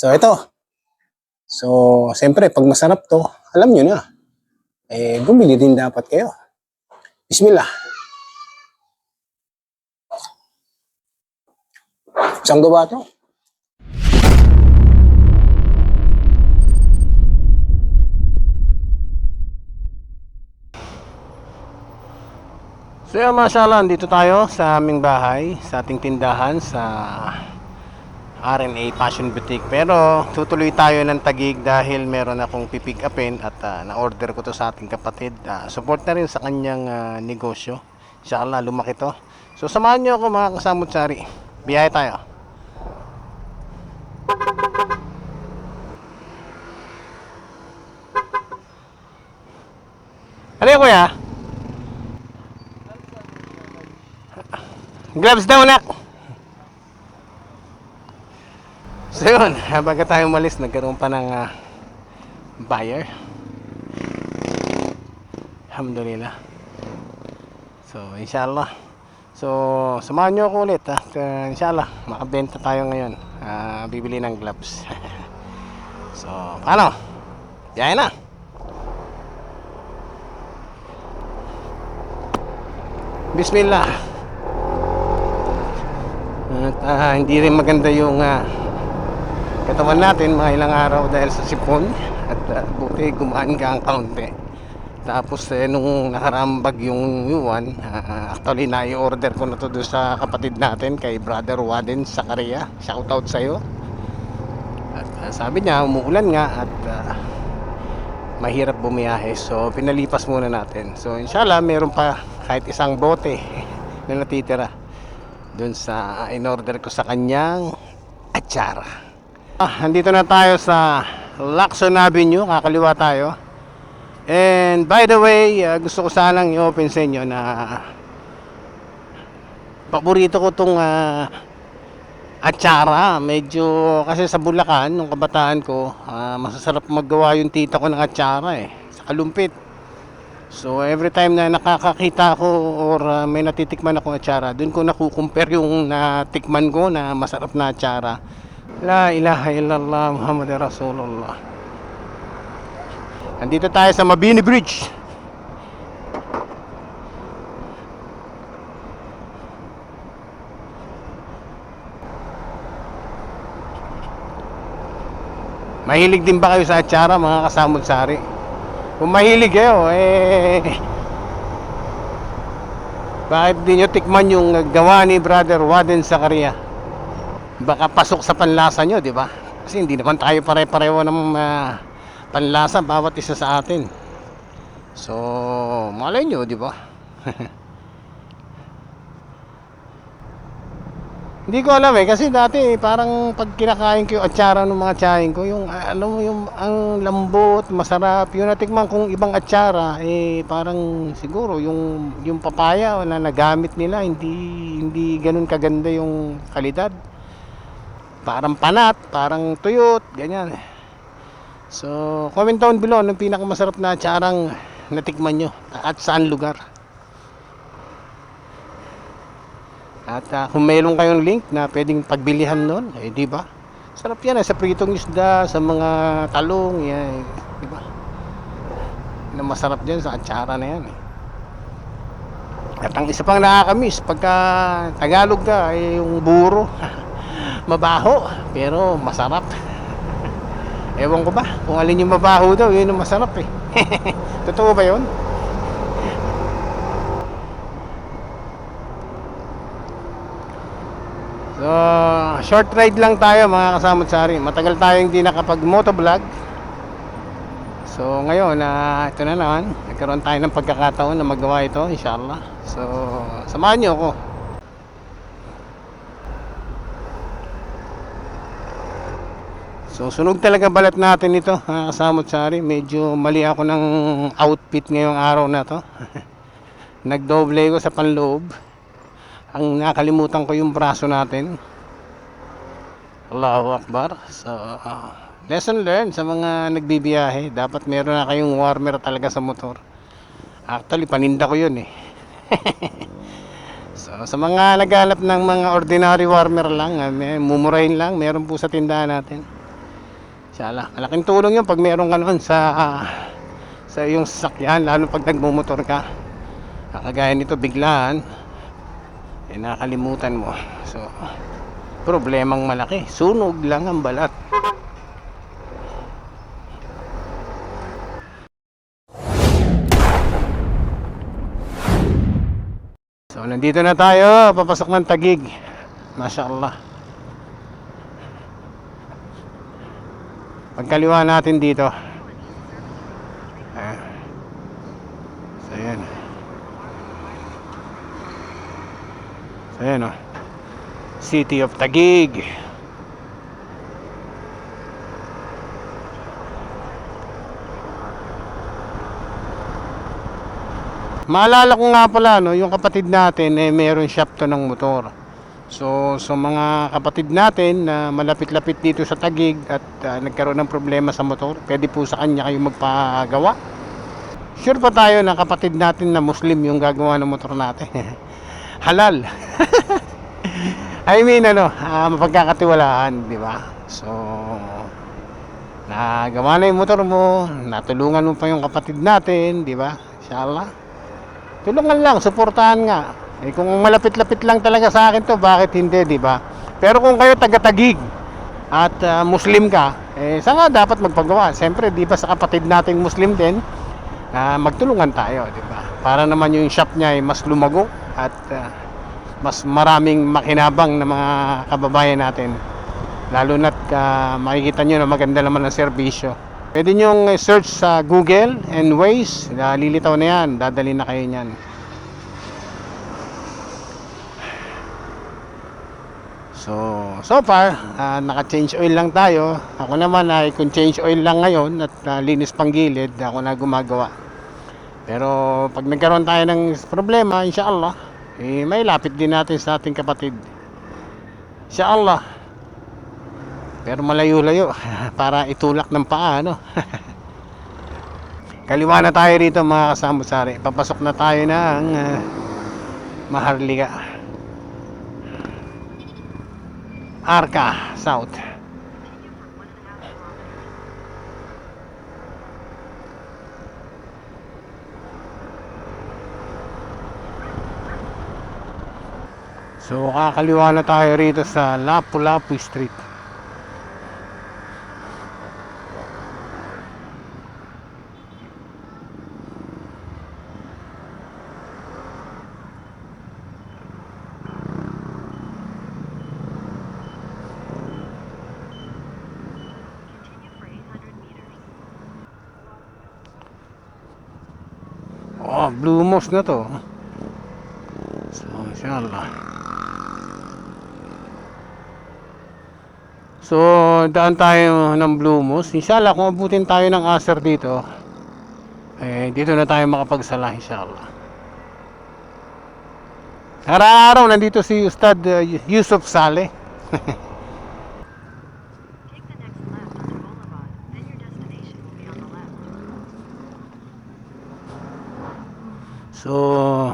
So, ito. So, siyempre, pag masarap to, alam nyo na. Eh, bumili din dapat kayo. Bismillah. Saan gawa to? So yun, mashallah, dito tayo sa aming bahay, sa ating tindahan, sa RNA Passion Boutique. Pero tutuloy tayo ng tagig dahil meron akong pipick upin at ah, na-order ko to sa ating kapatid. Ah, support na rin sa kanyang ah, negosyo. Inshallah, lumaki to. So samahan nyo ako mga kasamot sari. Biyahe tayo. Ano yun, kuya? Gloves daw, nak! So yun, baga tayo umalis, nagkaroon pa ng ah, buyer. Alhamdulillah. So, inshallah. So, samahan nyo ako ulit. At uh, inshallah, makabenta tayo ngayon. Ah, bibili ng gloves. so, paano? Biyahe na! Bismillah. At ah, hindi rin maganda yung ah, katawan natin mga ilang araw dahil sa sipon at uh, buti gumaan ka ang kaunti. Tapos eh, nung nakarambag yung yuwan ah, actually na-order ko na to doon sa kapatid natin kay brother Waden Sakaria. Shout out sa'yo. At ah, sabi niya umuulan nga at ah, mahirap bumiyahe. So pinalipas muna natin. So inshallah meron pa kahit isang bote na natitira doon sa in-order ko sa kanyang atsara Ah, andito na tayo sa Lacson Avenue, kakaliwa tayo. And by the way, ah, gusto ko sanang i-open sa inyo na paborito ko tong ah, atsara. Medyo kasi sa Bulacan, nung kabataan ko, ah, masasarap maggawa yung tita ko ng atsara eh, sa kalumpit. So every time na nakakakita ko or ah, may natitikman akong atsara, doon ko nakukumpare yung natikman ko na masarap na atsara. La ilaha illallah Muhammad Rasulullah. Andito tayo sa Mabini Bridge. Mahilig din ba kayo sa atsara mga kasamod sari? Kung mahilig kayo, eh... Bakit di nyo tikman yung gawa ni Brother Waden Zakaria? Baka pasok sa panlasa nyo, di ba? Kasi hindi naman tayo pare-pareho ng ah, panlasa bawat isa sa atin. So, malay nyo, di ba? hindi ko alam eh, kasi dati parang pag kinakain ko yung atsara ng mga tsahin ko, yung ah, alam mo yung ang lambot, masarap, yung natikman kong ibang atsara, eh parang siguro yung yung papaya na nagamit nila, hindi hindi ganun kaganda yung kalidad parang panat, parang tuyot, ganyan. So, comment down below anong pinakamasarap na tsarang natikman nyo at saan lugar. At ah, kung mayroon kayong link na pwedeng pagbilihan nun, eh di ba? Sarap yan eh, sa pritong isda, sa mga talong, yan, di ba? Na masarap dyan sa atsara na yan eh. At ang isa pang nakakamiss, pagka Tagalog ka, ay yung buro. mabaho pero masarap. Ewan ko ba kung alin yung mabaho daw yun yung masarap eh. Totoo ba yun? So short ride lang tayo mga kasamot sari. Matagal tayo hindi nakapag motovlog so ngayon na ito na naman. Nagkaroon tayo ng pagkakataon na magawa ito inshallah. So samahan nyo ako So sunog talaga balat natin ito mga kasamot sari. Medyo mali ako ng outfit ngayong araw na to. Nagdoble ko sa panloob. Ang nakalimutan ko yung braso natin. Allahu Akbar. So uh, lesson learned sa mga nagbibiyahe. Dapat meron na kayong warmer talaga sa motor. Actually paninda ko yun eh. So sa mga naghanap ng mga ordinary warmer lang ah, may- Mumurahin lang Meron po sa tindahan natin Sala, malaking tulong yun pag meron ka noon sa sa iyong sasakyan, lalo pag nagmumotor ka. Kagaya nito biglaan, eh nakalimutan mo. So, problemang malaki. Sunog lang ang balat. So, nandito na tayo. Papasok ng tagig. Masya Pagkaliwa natin dito. Ayan. So, ayan. So, ayan o. City of Tagig. Maalala ko nga pala, no, yung kapatid natin, eh, meron shop to ng motor. So, so mga kapatid natin na malapit-lapit dito sa Tagig at ah, nagkaroon ng problema sa motor, pwede po sa kanya kayo magpagawa. Sure pa tayo na kapatid natin na Muslim yung gagawa ng motor natin. Halal. I mean, ano, ah, mapagkakatiwalaan, di ba? So, nagawa na yung motor mo, natulungan mo pa yung kapatid natin, di ba? Inshallah. Tulungan lang, suportahan nga. Eh kung malapit-lapit lang talaga sa akin to, bakit hindi, di ba? Pero kung kayo taga-tagig at ah, Muslim ka, eh saan nga dapat magpagawa? Siyempre, di ba sa kapatid nating Muslim din, ah, magtulungan tayo, di ba? Para naman yung shop niya ay mas lumago at ah, mas maraming makinabang na mga kababayan natin. Lalo na't ah, makikita nyo na maganda naman ang serbisyo. Pwede nyo search sa Google and Waze. Ah, lilitaw na yan. Dadali na kayo niyan. So, so far, ah, naka-change oil lang tayo. Ako naman ay kung change oil lang ngayon at ah, linis pang gilid, ako na gumagawa. Pero pag nagkaroon tayo ng problema, inshallah, eh, may lapit din natin sa ating kapatid. Inshallah. Pero malayo-layo para itulak ng paa, no? Kaliwa na tayo rito mga kasamosari. Papasok na tayo ng ah, Maharlika. Arca South. So kakaliwa na tayo rito sa Lapu-Lapu Street. Oh, Blue Moss na to. So, inshallah. So, daan tayo ng Blue Moss. Inshallah, kung abutin tayo ng Acer dito, eh, dito na tayo makapagsala, inshallah. Araw-araw, nandito si Ustad uh, Yusuf Saleh. Take the next left onto Boulevard, then your destination will be on the left. So,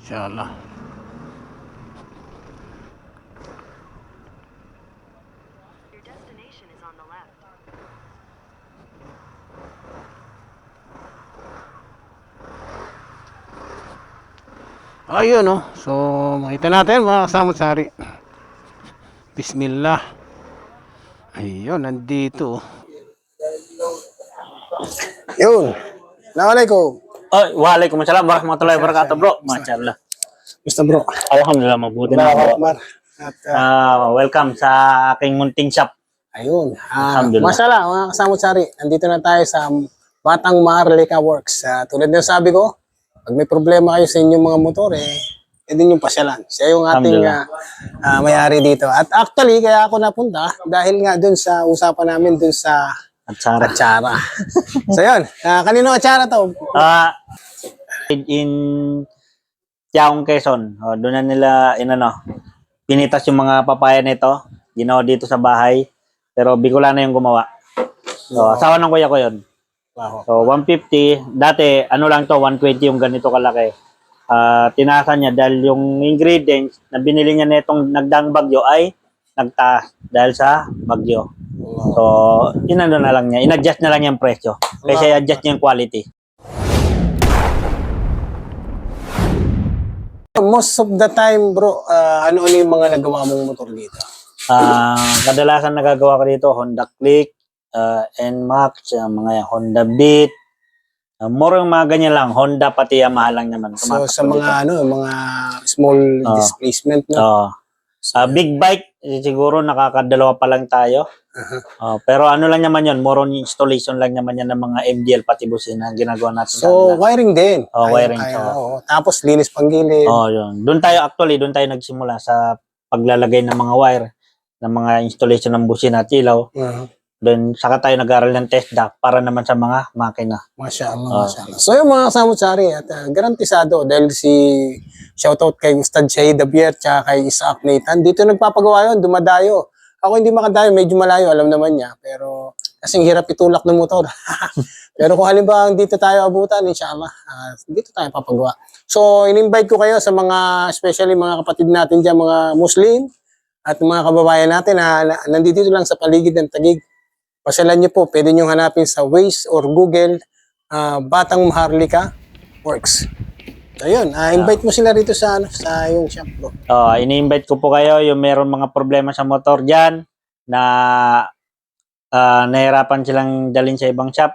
inshallah. Your destination is on the left. Ayun, no. So, makita natin mga kasamot-sari. Bismillah. Ayun, nandito. Yun. Assalamualaikum. Oh, waalaikumsalam warahmatullahi wabarakatuh, bro. Masyaallah. Gusto bro. Alhamdulillah, mabuti na bro. At, uh, Ah, welcome sa aking munting shop. Ayun. Ah, Alhamdulillah. masala, mga kasamot-sari. Nandito na tayo sa Batang Maharlika Works. Ah, tulad ng sabi ko, pag may problema kayo sa inyong mga motor, eh, pwede nyo pasyalan. Siya yung ating ah, ah, may-ari dito. At actually, kaya ako napunta, dahil nga dun sa usapan namin dun sa At Sara. atsara. so yun, ah, kanino atsara to? Ah, in Tiaong Quezon. Oh, doon na nila inano, pinitas yung mga papaya nito. Ginawa dito sa bahay. Pero Bicolana yung gumawa. So, asawa ng kuya ko yun. Wow. So, 150. Dati, ano lang to, 120 yung ganito kalaki. Ah, tinasan niya dahil yung ingredients na binili niya nitong nagdaang bagyo ay nagtaas dahil sa bagyo. So, inano na lang niya, in-adjust na lang niya yung presyo. Kasi i-adjust niya yung quality. Most of the time, bro, ah, ano-ano yung mga nagawa mong motor dito? Ah, kadalasan nagagawa ko dito Honda Click, uh, NMAX, uh, mga Honda Beat. Uh, more yung mga ganyan lang, Honda pati Yamaha lang naman. So, tumatakbo sa mga dito. ano, mga small Ah. displacement, no? Oo. Ah, big bike, siguro nakakadalawa pa lang tayo. Aha. Oh, pero ano lang naman yun, more on installation lang naman yan ng mga MDL pati busina ang ginagawa natin. So, kanila. wiring din. Oh, wiring, kaya, oo. oo. Tapos, linis pang gilid. Oh, yun. Doon tayo actually, doon tayo nagsimula sa paglalagay ng mga wire, ng mga installation ng busina at ilaw. Aha. Doon saka tayo nag-aral ng test duct para naman sa mga makina. Masya Allah, Ah. Masya Allah. So yung mga kasamot-sari at uh, garantisado dahil si shoutout kay Ustad Shahid Abier tsaka kay Isaac Nathan. Dito nagpapagawa yun, dumadayo. Ako hindi makadayo, medyo malayo, alam naman niya. Pero kasing hirap itulak ng motor. Pero kung halimbawa dito tayo abutan, inshallah, ah, dito tayo papagawa. So in-invite ko kayo sa mga, especially mga kapatid natin dyan, mga Muslim at mga kababayan natin na, na nandito lang sa paligid ng Tagig. Pasyalan niyo po, pwede niyo hanapin sa Waze or Google ah, Batang Maharlika Works. Ayun, ah, invite mo sila rito sa ano, sa yung shop bro. Oh, ini-invite ko po kayo yung meron mga problema sa motor diyan na ah, nahirapan silang dalhin sa ibang shop.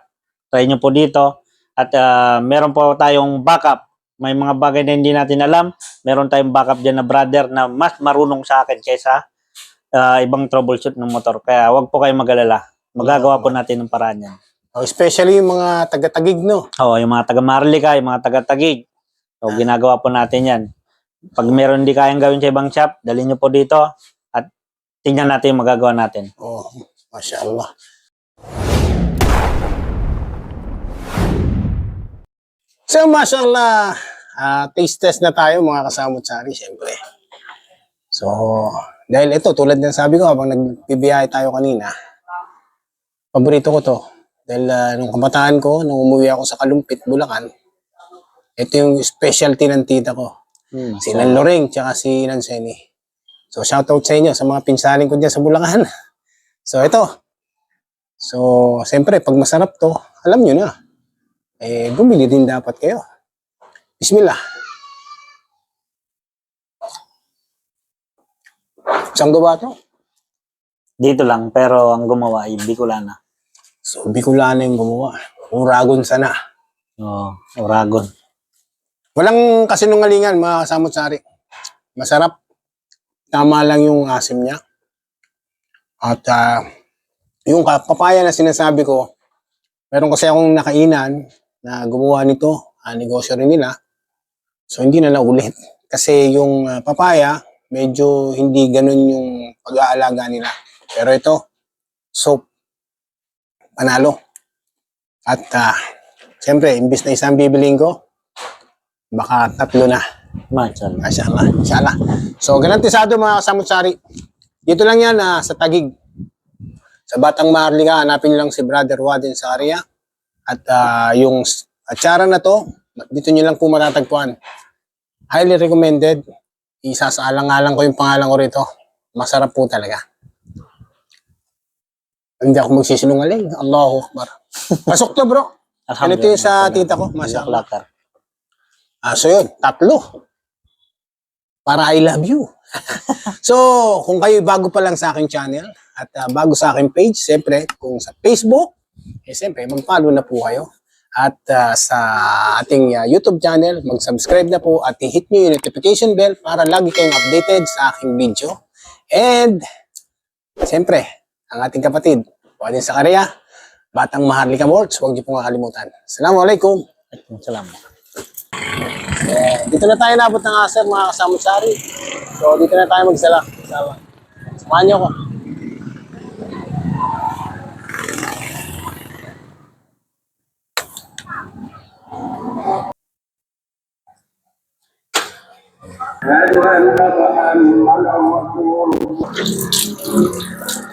Try nyo po dito. At ah, meron po tayong backup. May mga bagay na hindi natin alam. Meron tayong backup dyan na brother na mas marunong sa akin kaysa ah, ibang troubleshoot ng motor. Kaya wag po kayo mag-alala. Magagawa po natin ng paraan yan. Oh, especially yung mga taga-tagig no. Oo, yung mga taga Marlica, yung mga taga Tagig. So, ginagawa po natin yan. Pag meron di kayang gawin sa ibang shop, dalhin nyo po dito at tingnan natin yung magagawa natin. Oh, Masya Allah. So, Masya Allah, ah, taste test na tayo mga kasamot-sari, syempre. So, dahil ito, tulad ng sabi ko, habang nagbibiyahe tayo kanina, paborito ko to. Dahil ah, nung kabataan ko, nung umuwi ako sa Kalumpit, Bulacan, ito yung specialty ng tita ko. Si Nan Loreng, tsaka si Nan Seni. So, shoutout sa inyo, sa mga pinsaling ko dyan sa Bulacan. So, ito. So, siyempre, pag masarap to, alam nyo na. Eh, bumili din dapat kayo. Bismillah. Saan gawa to? Dito lang, pero ang gumawa ay Bicolana. So, Bicolana yung gumawa. Uragon sana. Oo, Oragon. Walang kasinungalingan, mga kasamot-sari. Masarap. Tama lang yung asim niya. At ah, yung papaya na sinasabi ko, meron kasi akong nakainan na gumawa nito, ah, negosyo rin nila. So hindi na naulit. Kasi yung ah, papaya, medyo hindi ganun yung pag-aalaga nila. Pero ito, soap, panalo. At ah, siyempre, imbis na isang bibiling ko, baka tatlo na. Mashallah. Mashallah. Inshallah. So, garantisado mga kasamutsari. Dito lang yan ah, sa Tagig. Sa Batang Maharlika, hanapin nyo lang si Brother Waden sa area. At ah, yung atsara na to, dito nyo lang po matatagpuan. Highly recommended. Isasaalang-alang ko yung pangalan ko rito. Masarap po talaga. Hindi ako magsisinungaling. Allahu Akbar. Pasok to bro. Ganito yung sa tita ko. Mashallah. Lakar. Ah, so yun, tatlo. Para I love you. so, kung kayo bago pa lang sa aking channel at ah, bago sa aking page, siyempre, kung sa Facebook, eh siyempre, mag-follow na po kayo. At ah, sa ating ah, YouTube channel, mag-subscribe na po at i-hit nyo yung notification bell para lagi kayong updated sa aking video. And, siyempre, ang ating kapatid, Juanin Sakaria, Batang Maharlika Awards. Huwag niyo pong kakalimutan. Assalamualaikum. Salamat. Eh, dito na tayo nabot ng aser mga kasamutsari. So dito na tayo magsala. Sama. Samahan niyo ako. أشهد أن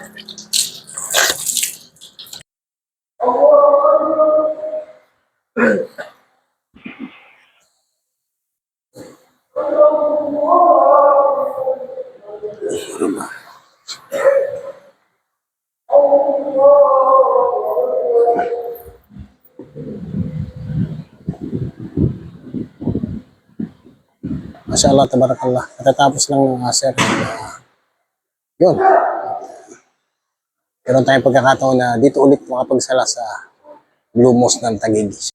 Allah, tabarakallah. Katatapos lang ng uh, sir. Uh, yun. Meron tayong pagkakataon na dito ulit makapagsala sa Blue Mosque ng Taguig.